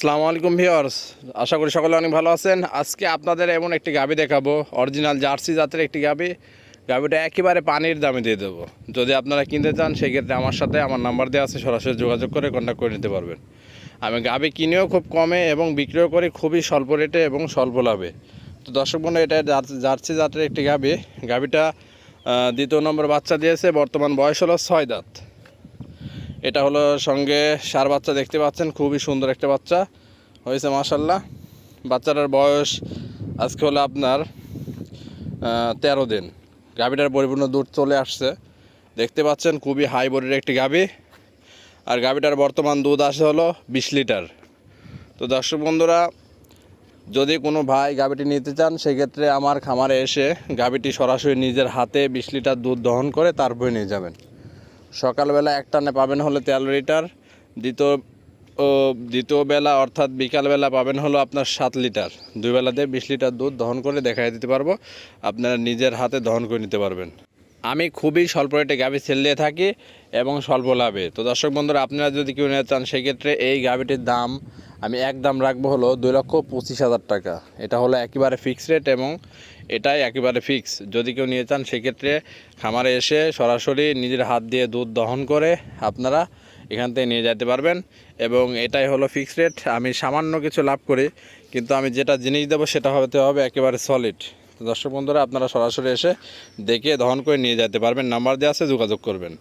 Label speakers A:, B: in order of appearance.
A: আসসালামু আলাইকুম ভিওর্স আশা করি সকলে অনেক ভালো আছেন। আজকে আপনাদের এমন একটি গাবি দেখাবো, অরিজিনাল জার্সি জাতের একটি গাবি। গাবিটা একেবারে পানির দামে দিয়ে দেবো। যদি আপনারা কিনতে চান, সেক্ষেত্রে আমার সাথে আমার নাম্বার দেওয়া আছে, সরাসরি যোগাযোগ করে কন্ট্যাক্ট করে নিতে পারবেন। আমি গাবি কিনেও খুব কমে এবং বিক্রিও করি খুবই স্বল্প রেটে এবং স্বল্প লাভে। তো দর্শক বন্ধু, এটা জার্সি জার্সি জাতের একটি গাবি। গাবিটা দ্বিতীয় নম্বর বাচ্চা দিয়েছে, বর্তমান বয়স হলো ছয় দাঁত। এটা হলো সঙ্গে সার বাচ্চা দেখতে পাচ্ছেন, খুবই সুন্দর একটা বাচ্চা। হয়েছে মাসাল্লাহ বাচ্চাটার বয়স আজকে হলো আপনার তেরো দিন। গাভীটার পরিপূর্ণ দুধ চলে আসছে। দেখতে পাচ্ছেন, খুবই হাই বডির একটি গাভী। আর গাভীটার বর্তমান দুধ আসে হলো বিশ লিটার। তো দর্শক বন্ধুরা, যদি কোনো ভাই গাভীটি নিতে চান, সেক্ষেত্রে আমার খামারে এসে গাভীটি সরাসরি নিজের হাতে বিশ লিটার দুধ দহন করে তারপরে নিয়ে যাবেন। সকালবেলা এক টানে পাবেন হলো তেরো লিটার, দ্বিতীয় দ্বিতীয় বেলা অর্থাৎ বিকালবেলা পাবেন হলো আপনার সাত লিটার। দুই বেলাতে বিশ লিটার দুধ দহন করে দেখাই দিতে পারব। আপনারা নিজের হাতে দহন করে নিতে পারবেন। আমি খুবই স্বল্প রেটে গাভি সেল দিয়ে থাকি এবং স্বল্প লাভে। তো দর্শক বন্ধুরা, আপনারা যদি কেউ নিতে চান, সেক্ষেত্রে এই গাভিটির দাম আমি এক দাম রাখব হলো দুই লক্ষ পঁচিশ হাজার টাকা। এটা হলো একেবারে ফিক্স রেট এবং এটাই একেবারে ফিক্স যদি কেউ নিয়ে চান, সেক্ষেত্রে খামারে এসে সরাসরি নিজের হাত দিয়ে দুধ দহন করে আপনারা এখান থেকে নিয়ে যেতে পারবেন এবং এটাই হলো ফিক্স রেট আমি সামান্য কিছু লাভ করি, কিন্তু আমি যেটা জিনিস দেবো, সেটা হতে হবে একেবারে সলিড দর্শক বন্ধুরা, আপনারা সরাসরি এসে দেখে দহন করে নিয়ে যেতে পারবেন। নাম্বার দেওয়া আছে, যোগাযোগ করবেন।